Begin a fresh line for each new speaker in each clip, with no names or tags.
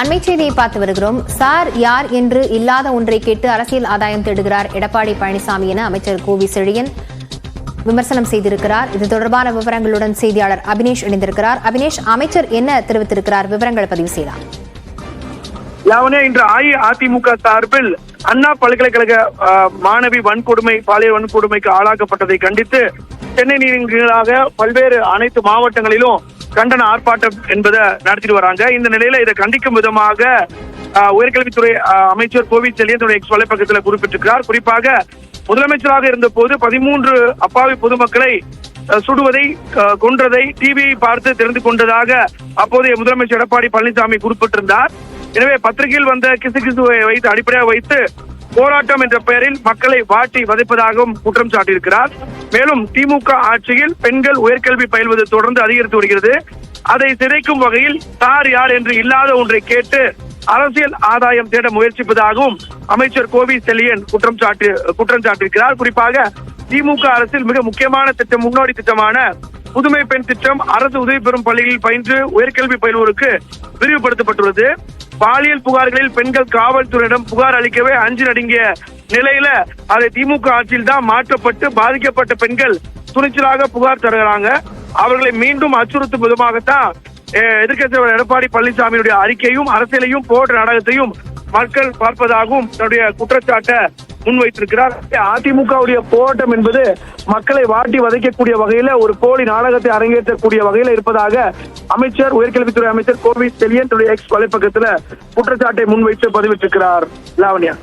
அண்மை செய்தியை பார்த்து வருகிறோம். சார் யார் என்று இல்லாத ஒன்றை கேட்டு அரசியல் ஆதாயம் தேடுகிறார் எடப்பாடி பழனிசாமி என அமைச்சர் கோவி செழியன் விமர்சனம் செய்திருக்கிறார். இது தொடர்பான விவரங்களுடன் செய்தியாளர் அபினேஷ் இணைந்திருக்கிறார். அபினேஷ் அமைச்சர் என்ன தெரிவித்திருக்கிறார்? விவரங்களை பதிவு செய்யலாம்.
யாவனே இன்று அஇஅதிமுக சார்பில் அண்ணா பல்கலைக்கழக மாணவி வன்கொடுமை பாலியல் வன்கொடுமைக்கு ஆளாக்கப்பட்டதை கண்டித்து சென்னை நீங்களாக பல்வேறு அனைத்து மாவட்டங்களிலும் கண்டன ஆர்ப்பாட்டம் என்பதை நடத்திட்டு வராங்க. இந்த நிலையில இதை கண்டிக்கும் விதமாக உயர்கல்வித்துறை அமைச்சர் கோவில் செல்லியன் தன்னுடைய எக்ஸ் வலைப்பக்கத்தில் குறிப்பிட்டிருக்கிறார். குறிப்பாக முதலமைச்சராக இருந்த போது பதிமூன்று அப்பாவி பொதுமக்களை அஹ், சுடுவதை கொன்றதை டிவியை பார்த்து தெரிந்து கொண்டதாக அப்போதைய முதலமைச்சர் எடப்பாடி பழனிசாமி குறிப்பிட்டிருந்தார். எனவே பத்திரிகையில் வந்த கிசு கிசு வைத்து அடிப்படையாக வைத்து போராட்டம் என்ற பெயரில் மக்களை வாட்டி வதைப்பதாகவும் குற்றம் சாட்டியிருக்கிறார். மேலும் திமுக ஆட்சியில் பெண்கள் உயர்கல்வி பயில்வது தொடர்ந்து அதிகரித்து வருகிறது. அதை சிதைக்கும் வகையில் தார் யார் என்று இல்லாத ஒன்றை கேட்டு அரசியல் ஆதாயம் தேட முயற்சிப்பதாகவும் அமைச்சர் கோவி செல்லியன் குற்றம் சாட்டி குற்றம் சாட்டியிருக்கிறார். குறிப்பாக திமுக அரசில் மிக முக்கியமான திட்டம் முன்னோடி திட்டமான புதுமை பெண் திட்டம் அரசு உதவி பெறும் பள்ளிகளில் பயின்று உயர்கல்வி பயில்வோருக்கு விரிவுபடுத்தப்பட்டுள்ளது. பாலியல் புகார்களில் பெண்கள் காவல்துறையிடம் புகார் அளிக்கவே அஞ்சு நடுங்கிய நிலையில அதை திமுக ஆட்சியில் தான் மாற்றப்பட்டு பாதிக்கப்பட்ட பெண்கள் துணிச்சலாக புகார் தருகிறாங்க. அவர்களை மீண்டும் அச்சுறுத்தும் விதமாகத்தான் எதிர்கட்சி தலைவர் எடப்பாடி பழனிசாமியுடைய அறிக்கையும் அரசியலையும் போன்ற நாடகத்தையும் மக்கள் பார்ப்பதாகவும் தன்னுடைய குற்றச்சாட்டை முன்வைத்திருக்கிறார். அதிமுகவுடைய போராட்டம் என்பது மக்களை வாட்டி வதைக்கக்கூடிய வகையில ஒரு போலி நாடகத்தை அரங்கேற்றக்கூடிய வகையில இருப்பதாக அமைச்சர் உயர்கல்வித்துறை அமைச்சர் கோவி செலியன் தன்னுடைய எக்ஸ் வலைப்பக்கத்துல குற்றச்சாட்டை முன்வைத்து பதிவிட்டிருக்கிறார். லாவண்யா.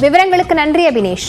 விவரங்களுக்கு நன்றி அபினேஷ்.